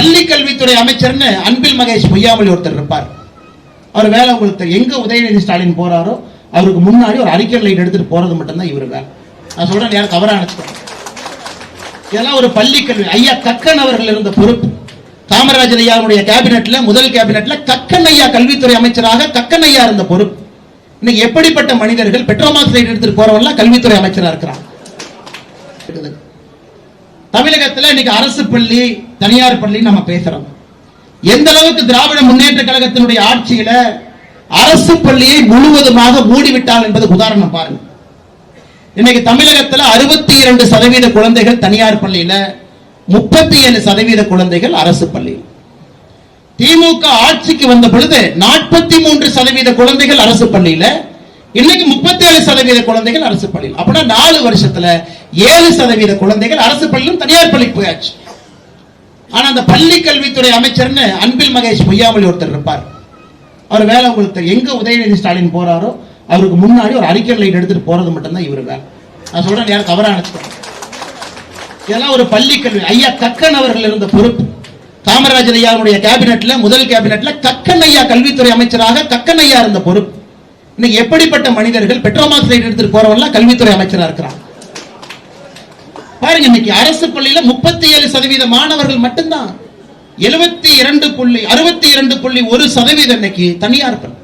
பள்ளி கல்வித்துறை அமைச்சர்னு அன்பில் மகேஷ் பொய்யாமொழி ஒருத்தர் இருப்பார். அவர் வேலை உங்களுக்கு எங்க உதயநிதி ஸ்டாலின் போறாரோ அவருக்கு முன்னாடி ஒரு அறிக்கை லைட் எடுத்துட்டு போறது மட்டும்தான் இவர் வேலை. நான் சொல்றேன் யாரும் தவறா நினைச்சுக்கோங்க. இதெல்லாம் ஒரு பள்ளி கல்வி ஐயா கக்கன் அவர்கள் இருந்த பொறுப்பு. காமராஜர் ஐயாவுடைய கேபினெட்ல முதல் கேபினெட்ல கக்கன் ஐயா கல்வித்துறை அமைச்சராக கக்கன் ஐயா இருந்த பொறுப்பு. இன்னைக்கு எப்படிப்பட்ட மனிதர்கள் பெட்ரோமாஸ் லைட் எடுத்துட்டு போறவங்களாம் கல்வித்துறை அமைச்சராக இருக்கிறாங்க. தமிழகத்துல இன்னைக்கு அரசு பள்ளி தனியார் பள்ளி நம்ம பேசுறோம். எந்த அளவுக்கு திராவிட முன்னேற்ற கழகத்தினுடைய ஆட்சியில அரசு பள்ளியை முழுவதுமாக மூடிவிட்டால் என்பது உதாரணம் பாருங்க. இன்னைக்கு தமிழகத்துல அறுபத்தி இரண்டு சதவீத குழந்தைகள் தனியார் பள்ளியில முப்பத்தி ஏழு சதவீத குழந்தைகள் அரசு பள்ளியில். திமுக ஆட்சிக்கு வந்த பொழுது நாற்பத்தி மூன்று சதவீத குழந்தைகள் அரசு பள்ளியில இன்னைக்கு முப்பத்தி ஏழு சதவீத குழந்தைகள் அரசு பள்ளியில். அப்படின்னா நாலு வருஷத்துல ஏழு சதவீத குழந்தைகள் அரசு பள்ளியிலும் தனியார் பள்ளிக்கு போயாச்சு. ஆனா அந்த பள்ளி கல்வித்துறை அமைச்சர்னு அன்பில் மகேஷ் பொய்யாமொழி ஒருத்தர் இருப்பார். அவர் வேலை உங்களுக்கு தெரியும். எங்க உதயநிதி ஸ்டாலின் போறாரோ அவருக்கு முன்னாடி ஒரு அறிக்கை லைட் எடுத்துட்டு போறது மட்டும்தான் இவர் வேலை. நான் சொல்றேன் யாரும் தவறா நினைச்சுக்கோங்க. இதெல்லாம் ஒரு பள்ளி கல்வி. ஐயா கக்கன் அவர்கள் இருந்த பொறுப்பு. காமராஜர் ஐயாவுடைய கேபினெட்ல முதல் கேபினெட்ல கக்கன் ஐயா கல்வித்துறை அமைச்சராக கக்கன் ஐயா இருந்த பொறுப்பு. இன்னைக்கு எப்படிப்பட்ட மனிதர்கள் பெட்ரோமாக்ஸ் லைட் எடுத்துட்டு போறவங்க கல்வித்துறை அமைச்சரா இருக்கிறான். பாருங்க இன்னைக்கு அரசு பள்ளியில முப்பத்தி ஏழு சதவீத மாணவர்கள் மட்டும்தான். எழுபத்தி இரண்டு புள்ளி அறுபத்தி இரண்டு புள்ளி ஒரு சதவீதம் இன்னைக்கு தனியார் பள்ளி.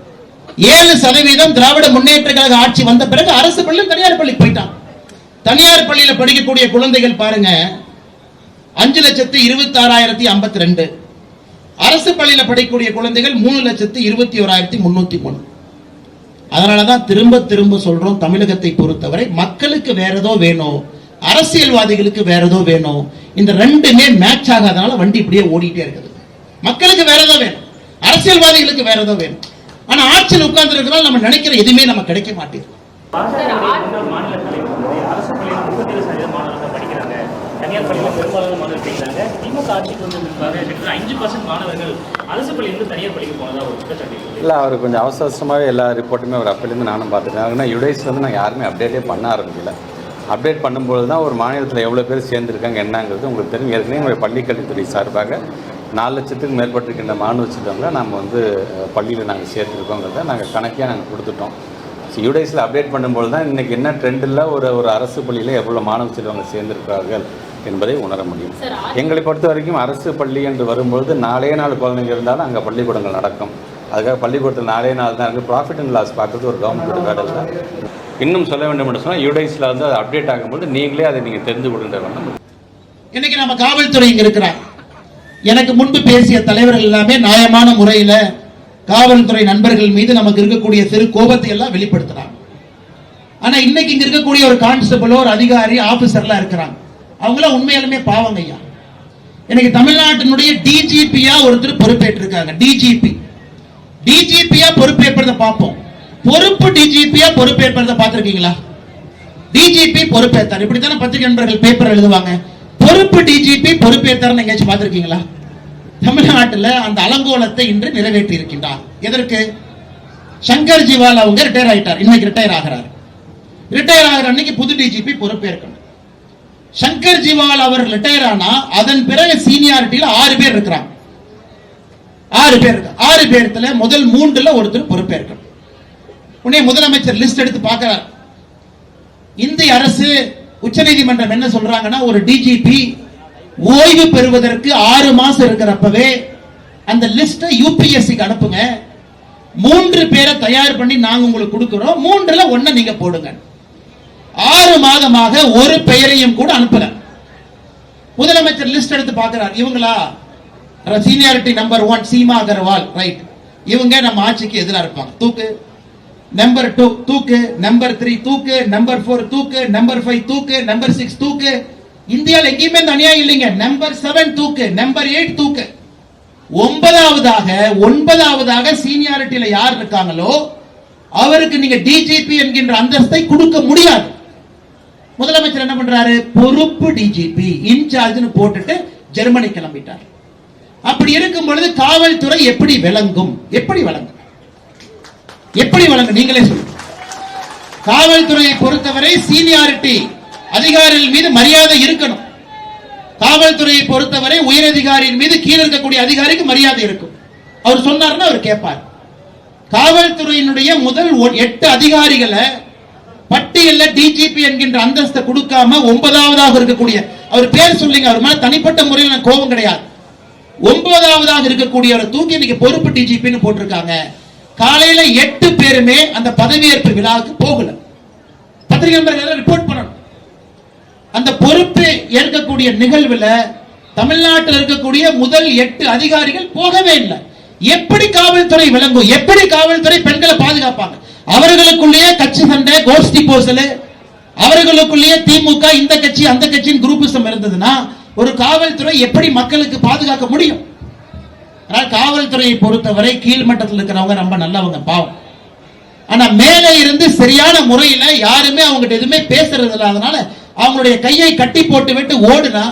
ஏழு சதவீதம் திராவிட முன்னேற்ற கழக ஆட்சி வந்த பிறகு அரசு பள்ளியும் தனியார் பள்ளிக்கு போயிட்டான். தனியார் பள்ளியில படிக்கக்கூடிய குழந்தைகள் பாருங்க அஞ்சு லட்சத்து இருபத்தி ஆறாயிரத்தி ஐம்பத்தி ரெண்டு. அரசு பள்ளியில படிக்கக்கூடிய குழந்தைகள் மூணு லட்சத்து இருபத்தி ஓராயிரத்தி முன்னூத்தி மூணு அதனாலதான் திரும்ப திரும்ப சொல்றோம் தமிழகத்தை பொறுத்தவரை மக்களுக்கு வேற ஏதோ வேணும். அரசியல்வாதிகளுக்கு வேற ஏதோ வேணும். இந்த ரெண்டுமே மேட்ச் ஆகாதனால வண்டி இப்படியே ஓடிட்டே இருக்குது. மக்களுக்கு வேற ஏதோ வேணும். அரசியல்வாதிகளுக்கு வேற ஏதோ வேணும். ஆனா ஆட்சியில் உட்கார்ந்து இருக்கிறதால நம்ம நினைக்கிற எதுவுமே நமக்கு கிடைக்க மாட்டேங்குது. பாஜக தனியார் பள்ளியில் பெரும்பாலான மாணவர்கள் படிக்கிறாங்க திமுக ஆட்சிக்கு வந்து கிட்டத்தட்ட அஞ்சு பர்சன்ட் மாணவர்கள் அரசு பள்ளியிலிருந்து தனியார் பள்ளிக்கு ஒரு குற்றச்சாட்டு இல்லை அவர் கொஞ்சம் அவசர அவசரமாகவே எல்லா ரிப்போர்ட்டுமே அவர் அப்போலேருந்து நானும் பார்த்துட்டேன். ஆனால் யுடைஸ் வந்து நாங்கள் யாருமே அப்டேட்டே பண்ண ஆரம்பிக்கல. அப்டேட் பண்ணும்போது தான் ஒரு மாநிலத்தில் எவ்வளோ பேர் சேர்ந்துருக்காங்க என்னங்கிறது உங்களுக்கு தெரியும். ஏற்கனவே எங்களுடைய பள்ளிக்கல்வித்துறை சார்பாக நாலு லட்சத்துக்கு மேற்பட்டிருக்கின்ற மாணவ செல்வங்களை நம்ம வந்து பள்ளியில் நாங்கள் சேர்த்துருக்கோங்கிறத நாங்கள் கணக்கியாக நாங்கள் கொடுத்துட்டோம். ஸோ யூடைஸில் அப்டேட் பண்ணும்போது தான் இன்றைக்கி என்ன ட்ரெண்டில் ஒரு ஒரு அரசு பள்ளியில் எவ்வளோ மாணவ செல்வங்க சேர்ந்திருக்கிறார்கள் என்பதை உணர முடியும். எங்களை பொறுத்த வரைக்கும் அரசு பள்ளி என்று வரும்பொழுது நாலே நாலு குழந்தைங்க இருந்தாலும் அங்கே பள்ளிக்கூடங்கள் நடக்கும். அதுக்காக பள்ளிக்கூடத்தில் நாலே நாள் தான் இருக்குது ப்ராஃபிட் அண்ட் லாஸ் பார்க்குறது ஒரு கவர்மெண்ட் வேலை இல்லை இன்னும் சொல்ல வேண்டும் என்று சொன்னால் யூடைஸில் வந்து அது அப்டேட் ஆகும்போது நீங்களே அதை நீங்கள் தெரிந்து கொள்கின்ற வண்ணம் இன்னைக்கு நம்ம காவல்துறை இங்கே இருக்கிறாங்க. எனக்கு முன்பு பேசிய தலைவர்கள் எல்லாமே நியாயமான முறையில் காவல்துறை நண்பர்கள் மீது நமக்கு இருக்கக்கூடிய சிறு கோபத்தை எல்லாம் வெளிப்படுத்துறாங்க. ஆனா இன்னைக்கு இங்க இருக்கக்கூடிய ஒரு கான்ஸ்டபிளோ ஒரு அதிகாரி ஆபீசர்லாம் இருக்கிறாங்க. அவங்களாம் உண்மையாலுமே பாவங்க ஐயா. இன்னைக்கு தமிழ்நாட்டினுடைய டிஜிபியா ஒருத்தர் பொறுப்பேற்றிருக்காங்க. டிஜிபி டிஜிபியா பொறுப்பேற்பதை பார்ப்போம். பொறுப்பு டிஜிபியா பொறுப்பேற்பதை பார்த்திருக்கீங்களா? டிஜிபி பொறுப்பேற்றார். இப்படித்தானே பத்திரிகை நண்பர்கள் பேப்பர் எழுதுவாங்க. பொறுப்பு டிஜிபி பொறுப்பேற்றார் எங்கேயாச்சும் பார்த்திருக்கீங்களா? தமிழ்நாட்டுல அந்த அலங்கோலத்தை இன்று நிறைவேற்றி இருக்கின்றார் எதற்கு? சங்கர் ஜிவால் அவங்க ரிட்டையர் ஆயிட்டார். இன்னைக்கு ரிட்டையர் ஆகிறார். ரிட்டையர் ஆகிற அன்னைக்கு புது டிஜிபி பொறுப்பேற்கணும். சங்கர் ஜிவால் அவர் ரிட்டையர் ஆனா அதன் பிறகு சீனியாரிட்டியில ஆறு பேர் இருக்கிறாங்க. ஆறு பேர் ஆறு பேர்த்துல முதல் மூன்றுல ஒருத்தர் பொறுப்பேற்கணும். உடனே முதலமைச்சர் லிஸ்ட் எடுத்து பார்க்கிறார். இந்திய அரசு உச்சநீதிமன்றம் என்ன சொல்றாங்கன்னா ஒரு டிஜிபி ஓய்வு பெறுவதற்கு ஆறு மாசம் இருக்கிறப்பவே அந்த லிஸ்ட யூபிஎஸ்சிக்கு அனுப்புங்க. மூன்று பேரை தயார் பண்ணி நாங்க உங்களுக்கு கொடுக்கிறோம். மூன்றுல ஒன்ன நீங்க போடுங்க. ஆறு மாதமாக ஒரு பெயரையும் கூட அனுப்பல. முதலமைச்சர் லிஸ்ட் எடுத்து பாக்குறார் இவங்களா? Seniority number one Seema Agarwal right இவங்க நம்ம ஆட்சிக்கு எதிராக இருப்பாங்க. தூக்கு. நம்பர் டூ தூக்கு. நம்பர் த்ரீ தூக்கு. நம்பர் ஃபோர் தூக்கு. நம்பர் ஃபைவ் தூக்கு. நம்பர் சிக்ஸ் தூக்கு. இந்தியாவில் எங்கேயுமே இந்த அநியாயம் இல்லைங்க. நம்பர் செவன் தூக்கு. நம்பர் எயிட் தூக்கு. ஒன்பதாவதாக ஒன்பதாவதாக சீனியாரிட்டியில யார் இருக்காங்களோ அவருக்கு நீங்க டிஜிபி என்கின்ற அந்தஸ்தை கொடுக்க முடியாது. முதலமைச்சர் என்ன பண்றாரு? பொறுப்பு டிஜிபி இன்சார்ஜ்னு போட்டுட்டு ஜெர்மனி கிளம்பிட்டார். அப்படி இருக்கும் பொழுது காவல்துறை எப்படி விளங்கும்? எப்படி விளங்கும்? எப்படி வழங்க? நீங்களே சொல்லுங்க காவல்துறையை பொறுத்தவரை சீனியாரிட்டி அதிகாரிகள் மீது மரியாதை இருக்கணும். காவல்துறையை பொறுத்தவரை உயரதிகாரியின் மீது கீழே இருக்கக்கூடிய அதிகாரிக்கு மரியாதை இருக்கும். அவர் சொன்னார்னா அவர் கேட்பார். காவல்துறையினுடைய முதல் எட்டு அதிகாரிகளை பட்டியல்ல டிஜிபி என்கின்ற அந்தஸ்தை கொடுக்காம ஒன்பதாவதாக இருக்கக்கூடிய அவர் பேர் சொல்லிங்க அவர் மேல தனிப்பட்ட முறையில் கோபம் கிடையாது. ஒன்பதாவதாக இருக்கக்கூடியவரை தூக்கி இன்னைக்கு பொறுப்பு டிஜிபின்னு போட்டிருக்காங்க. காலையில எட்டு பேருமே அந்த பதவியேற்பு விழாவுக்கு போகல. பத்திரிகை நண்பர்கள் ரிப்போர்ட் பண்ணணும். அந்த பொறுப்பு ஏற்கக்கூடிய நிகழ்வுல தமிழ்நாட்டில் இருக்கக்கூடிய முதல் எட்டு அதிகாரிகள் போகவே இல்லை. எப்படி காவல்துறை விளங்கும்? எப்படி காவல்துறை பெண்களை பாதுகாப்பாங்க? அவர்களுக்குள்ளேயே கட்சி சண்டை கோஷ்டி போசல் அவர்களுக்குள்ளேயே திமுக இந்த கட்சி அந்த கட்சியின் குரூப்பிசம் இருந்ததுன்னா ஒரு காவல்துறை எப்படி மக்களுக்கு பாதுகாக்க முடியும்? ஆனால் காவல்துறையை பொறுத்தவரை கீழ்மட்டத்தில் இருக்கிறவங்க ரொம்ப நல்லவங்க பாவம். ஆனால் மேலே இருந்து சரியான முறையில் யாருமே அவங்ககிட்ட எதுவுமே பேசுறது இல்லாதனால அவங்களுடைய கையை கட்டி போட்டு விட்டு ஓடுனா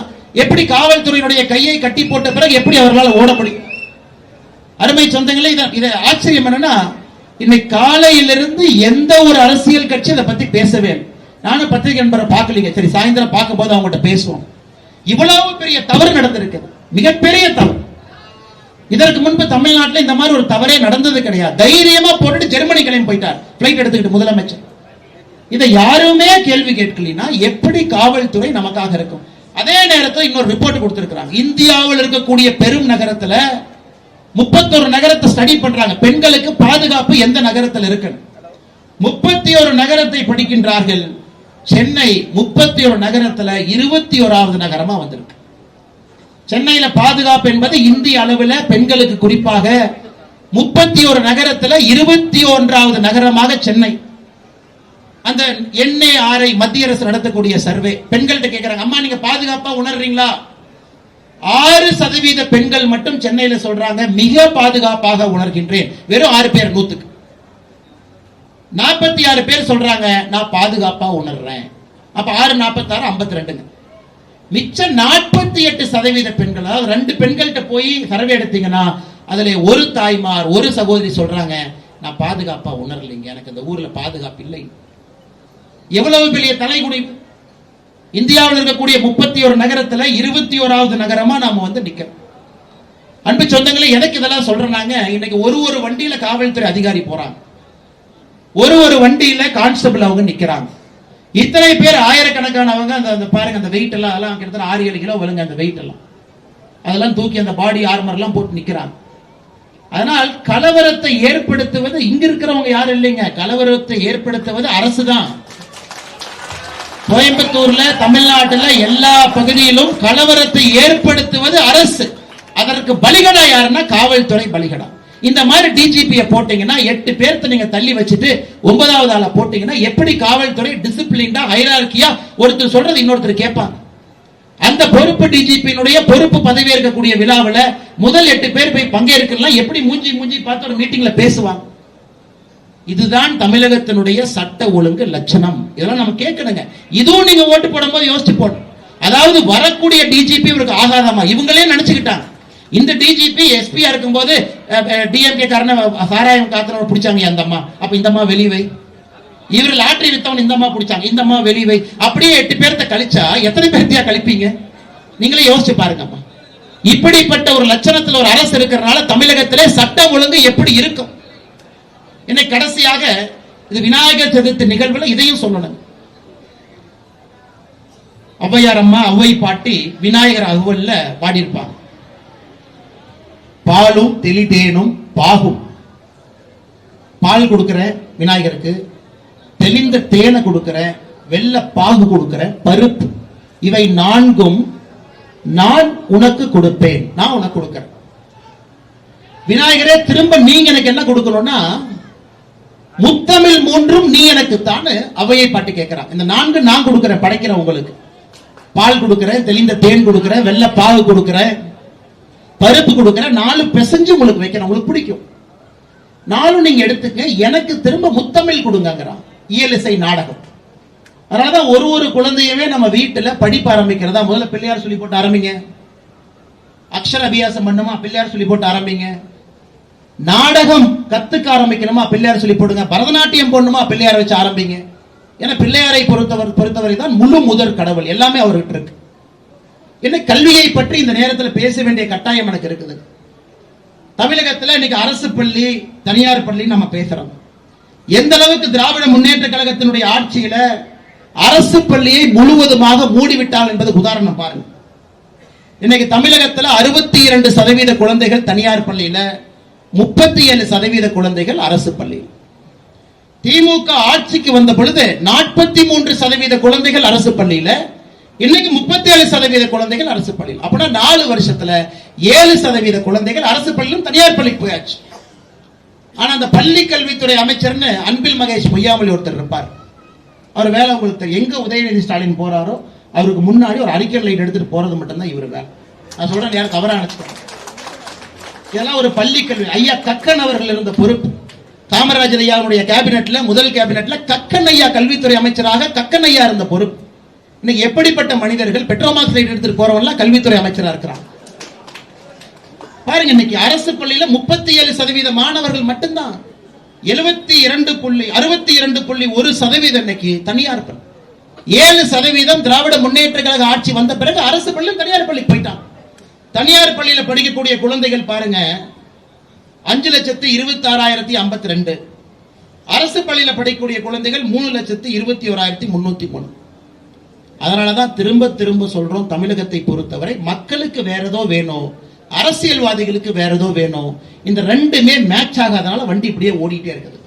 எப்படி காவல்துறையினுடைய கையை கட்டி போட்ட பிறகு எப்படி அவர்களால் ஓட முடியும்? அருமை சொந்தங்களே இதை இதை ஆச்சரியம் என்னன்னா இன்னைக்கு காலையிலிருந்து எந்த ஒரு அரசியல் கட்சி அதை பத்தி பேசவே நானும் பத்திரிகை நண்பரை பார்க்கலீங்க. சரி சாயந்தரம் பார்க்கும் போது அவங்ககிட்ட பேசுவோம். இவ்வளவு பெரிய தவறு நடந்திருக்குது மிகப்பெரிய தவறு. இதற்கு முன்பு தமிழ்நாட்டில் இந்த மாதிரி ஒரு தவறே நடந்தது கிடையாது. தைரியமா போட்டுட்டு ஜெர்மனி கிளம்பி போயிட்டார். பிளைட் எடுத்துக்கிட்டு முதலமைச்சர். இதை யாருமே கேள்வி கேட்கலினா எப்படி காவல்துறை நமக்காக இருக்கும்? அதே நேரத்தில் இன்னொரு ரிப்போர்ட் கொடுத்திருக்கிறாங்க. இந்தியாவில் இருக்கக்கூடிய பெரும் நகரத்துல முப்பத்தொரு நகரத்தை ஸ்டடி பண்றாங்க. பெண்களுக்கு பாதுகாப்பு எந்த நகரத்தில் இருக்கு முப்பத்தி ஒரு நகரத்தை படிக்கின்றார்கள். சென்னை முப்பத்தி ஒரு நகரத்துல இருபத்தி ஓராவது நகரமா வந்திருக்கு. சென்னையில பாதுகாப்பு என்பது இந்திய அளவில் பெண்களுக்கு குறிப்பாக முப்பத்தி ஒரு நகரத்தில் இருபத்தி ஒன்றாவது நகரமாக சென்னை. அந்த எண்ணெய் ஆரை மத்திய அரசு நடத்தக்கூடிய சர்வே. பெண்கள்கிட்ட கேட்கறாங்க அம்மா நீங்க பாதுகாப்பா உணர்றீங்களா? ஆறு சதவீத பெண்கள் மட்டும் சென்னையில சொல்றாங்க மிக பாதுகாப்பாக உணர்கின்றேன். வெறும் ஆறு பேர் நூத்துக்கு. நாற்பத்தி ஆறு பேர் சொல்றாங்க நான் பாதுகாப்பா உணர்றேன். அப்ப ஆறு நாற்பத்தாறு ஐம்பத்தி ரெண்டுங்க. மிச்சம் நாற்பத்தி எட்டு சதவீத பெண்கள் அதாவது ரெண்டு பெண்கள்கிட்ட போய் சர்வே எடுத்தீங்கன்னா அதுல ஒரு தாய்மார் ஒரு சகோதரி சொல்றாங்க நான் பாதுகாப்பா உணரலைங்க. எனக்கு இந்த ஊர்ல பாதுகாப்பு இல்லை. எவ்வளவு பெரிய தலைகுனிவு இந்தியாவில் இருக்கக்கூடிய முப்பத்தி ஒரு நகரத்துல இருபத்தி ஓராவது நகரமா நாம வந்து நிக்கிறோம் அன்பு சொந்தங்களே எனக்கு இதெல்லாம் சொல்றாங்க. இன்னைக்கு ஒரு ஒரு வண்டியில காவல்துறை அதிகாரி போறாங்க. ஒரு ஒரு வண்டியில கான்ஸ்டபிள் அவங்க நிக்கிறாங்க. இத்தனை பேர் ஆயிரக்கணக்கானவங்க அந்த அந்த பாருங்க அந்த வெயிட் எல்லாம் அதெல்லாம் கிட்டத்தட்ட ஆறு ஏழு கிலோ வருங்க அந்த வெயிட் எல்லாம். அதெல்லாம் தூக்கி அந்த பாடி ஆர்மர் எல்லாம் போட்டு நிக்கிறாங்க. அதனால் கலவரத்தை ஏற்படுத்துவது இங்க இருக்கிறவங்க யாரும் இல்லைங்க. கலவரத்தை ஏற்படுத்துவது அரசு தான் கோயம்புத்தூர்ல தமிழ்நாட்டுல எல்லா பகுதியிலும் கலவரத்தை ஏற்படுத்துவது அரசு. அதற்கு பலிகடா யாருன்னா காவல்துறை பலிகடா. இந்த மாதிரி டிஜிபியை போட்டீங்கன்னா எட்டு பேர்த்த நீங்க தள்ளி வச்சுட்டு ஒன்பதாவது ஆளை போட்டீங்கன்னா எப்படி காவல்துறை டிசிப்ளின்டா ஹைரார்கியா ஒருத்தர் சொல்றது இன்னொருத்தர் கேட்பாங்க. அந்த பொறுப்பு டிஜிபியினுடைய பொறுப்பு பதவி இருக்கக்கூடிய விழாவில் முதல் எட்டு பேர் போய் பங்கேற்கலாம் எப்படி மூஞ்சி மூஞ்சி பார்த்து ஒரு மீட்டிங்ல பேசுவாங்க? இதுதான் தமிழகத்தினுடைய சட்ட ஒழுங்கு லட்சணம். இதெல்லாம் நம்ம கேட்கணுங்க. இதுவும் நீங்க ஓட்டு போடும்போது யோசிச்சு போடணும். அதாவது வரக்கூடிய டிஜிபி இவருக்கு ஆகாதமா இவங்களே நினைச்சுக்கிட்டாங்க. இந்த டிஜிபி எஸ்பியா இருக்கும்போது டிஎம்கே காரன சாராயம் காத்திரம் பிடிச்சாங்க அந்த அம்மா அப்ப இந்த அம்மா வெளிவை வை. இவர் லாட்டரி வித்தவன் இந்த அம்மா பிடிச்சாங்க. இந்த அம்மா வெளிவை வை. அப்படியே எட்டு பேர்த்த கழிச்சா எத்தனை பேர்த்தியா கழிப்பீங்க? நீங்களே யோசிச்சு பாருங்கம்மா. இப்படிப்பட்ட ஒரு லட்சணத்தில் ஒரு அரசு இருக்கிறனால தமிழகத்திலே சட்டம் ஒழுங்கு எப்படி இருக்கும்? என்னை கடைசியாக இது விநாயகர் சதுர்த்தி நிகழ்வுல இதையும் சொல்லணும். ஔவையார் அம்மா ஔவை பாட்டி விநாயகர் அகுவல்ல பாடியிருப்பாங்க. பாலும் தெளிதேனும் பாகும். பால் கொடுக்கிற விநாயகருக்கு தெளிந்த தேனை கொடுக்கிற வெள்ள பாகு கொடுக்கிற பருப்பு இவை நான்கும் நான் உனக்கு கொடுப்பேன். நான் உனக்கு கொடுக்கிறேன். விநாயகரே திரும்ப நீங்க எனக்கு என்ன கொடுக்கணும்னா முத்தமிழ் மூன்றும் நீ எனக்கு தான் அவையை பாட்டு கேட்கிறான். இந்த நான்கு நான் கொடுக்கிறேன் படைக்கிறேன் உங்களுக்கு. பால் கொடுக்கிறேன் தெளிந்த தேன் கொடுக்கிறேன் வெள்ளை பாகு கொடுக்கிறேன் பருப்பு கொடுக்குறேன் நாலு பிசைஞ்சு உங்களுக்கு வைக்கிறேன் உங்களுக்கு பிடிக்கும். நாலும் நீங்க எடுத்துக்க எனக்கு திரும்ப முத்தமிழ் கொடுங்கங்கிறான். இயலிசை நாடகம். அதனாலதான் ஒரு ஒரு குழந்தையவே நம்ம வீட்டுல படிப்பு ஆரம்பிக்கிறதா முதல்ல பிள்ளையார் சொல்லி போட்டு ஆரம்பிங்க. அக்ஷர அபியாசம் பண்ணுமா பிள்ளையார் சொல்லி போட்டு ஆரம்பிங்க. நாடகம் கத்துக்க ஆரம்பிக்கணுமா பிள்ளையார் சொல்லி போடுங்க. பரதநாட்டியம் போடணுமா பிள்ளையார் வச்சு ஆரம்பிங்க. ஏன்னா பிள்ளையாரை பொறுத்தவர் பொறுத்தவரை தான் முழு முதற் கடவுள். எல்லாமே அவர்கிட்ட இருக்கு. என்ன கல்வியை பற்றி இந்த நேரத்தில் பேச வேண்டிய கட்டாயம் எனக்கு இருக்குது. தமிழகத்துல இன்னைக்கு அரசு பள்ளி தனியார் பள்ளி நம்ம பேசுறோம். எந்த அளவுக்கு திராவிட முன்னேற்ற கழகத்தினுடைய ஆட்சியில அரசு பள்ளியை முழுவதுமாக மூடிவிட்டால் என்பது உதாரணம் பாருங்க. இன்னைக்கு தமிழகத்துல அறுபத்தி இரண்டு சதவீத குழந்தைகள் தனியார் பள்ளியில முப்பத்தி ஏழு சதவீத குழந்தைகள் அரசு பள்ளி திமுக ஆட்சிக்கு வந்த பொழுது நாற்பத்தி மூன்று சதவீத குழந்தைகள் அரசு பள்ளியில இன்னைக்கு முப்பத்தி ஏழு சதவீத குழந்தைகள் அரசு பள்ளியில். அப்படின்னா நாலு வருஷத்துல ஏழு சதவீத குழந்தைகள் அரசு பள்ளியிலும் தனியார் பள்ளிக்கு போயாச்சு. ஆனா அந்த பள்ளி கல்வித்துறை அமைச்சர்னு அன்பில் மகேஷ் பொய்யாமொழி ஒருத்தர் இருப்பார். அவர் வேலை உங்களுக்கு தெரியும். எங்க உதயநிதி ஸ்டாலின் போறாரோ அவருக்கு முன்னாடி ஒரு அறிக்கை லைட் எடுத்துட்டு போறது மட்டும்தான் இவர் வேலை. நான் சொல்றேன் யாரும் தவறா நினைச்சுக்கோங்க. இதெல்லாம் ஒரு பள்ளி கல்வி. ஐயா கக்கன் அவர்கள் இருந்த பொறுப்பு. காமராஜர் ஐயாவுடைய கேபினெட்ல முதல் கேபினெட்ல கக்கன் ஐயா கல்வித்துறை அமைச்சராக கக்கன் ஐயா இருந்த பொறுப்பு. இன்னைக்கு எப்படிப்பட்ட மனிதர்கள் பெட்ரோமாக்ஸ் எடுத்துட்டு போறவங்க கல்வித்துறை அமைச்சரா இருக்கிறாங்க பாருங்க இன்னைக்கு அரசு பள்ளியில முப்பத்தி ஏழு சதவீத மாணவர்கள் மட்டும்தான். எழுபத்தி இரண்டு புள்ளி அறுபத்தி இரண்டு புள்ளி ஒரு சதவீதம் இன்னைக்கு தனியார் பள்ளி. ஏழு சதவீதம் திராவிட முன்னேற்ற கழக ஆட்சி வந்த பிறகு அரசு பள்ளியும் தனியார் பள்ளிக்கு போயிட்டான். தனியார் பள்ளியில படிக்கக்கூடிய குழந்தைகள் பாருங்க அஞ்சு லட்சத்து இருபத்தி ஆறாயிரத்தி ஐம்பத்தி ரெண்டு. அரசு பள்ளியில படிக்கக்கூடிய குழந்தைகள் மூணு லட்சத்து இருபத்தி ஓராயிரத்தி முன்னூத்தி மூணு. அதனாலதான் திரும்ப திரும்ப சொல்றோம் தமிழகத்தை பொறுத்தவரை மக்களுக்கு வேற ஏதோ வேணும் அரசியல்வாதிகளுக்கு வேற ஏதோ வேணும். இந்த ரெண்டுமே மேட்ச் ஆகாதனால வண்டி இப்படியே ஓடிட்டே இருக்குது.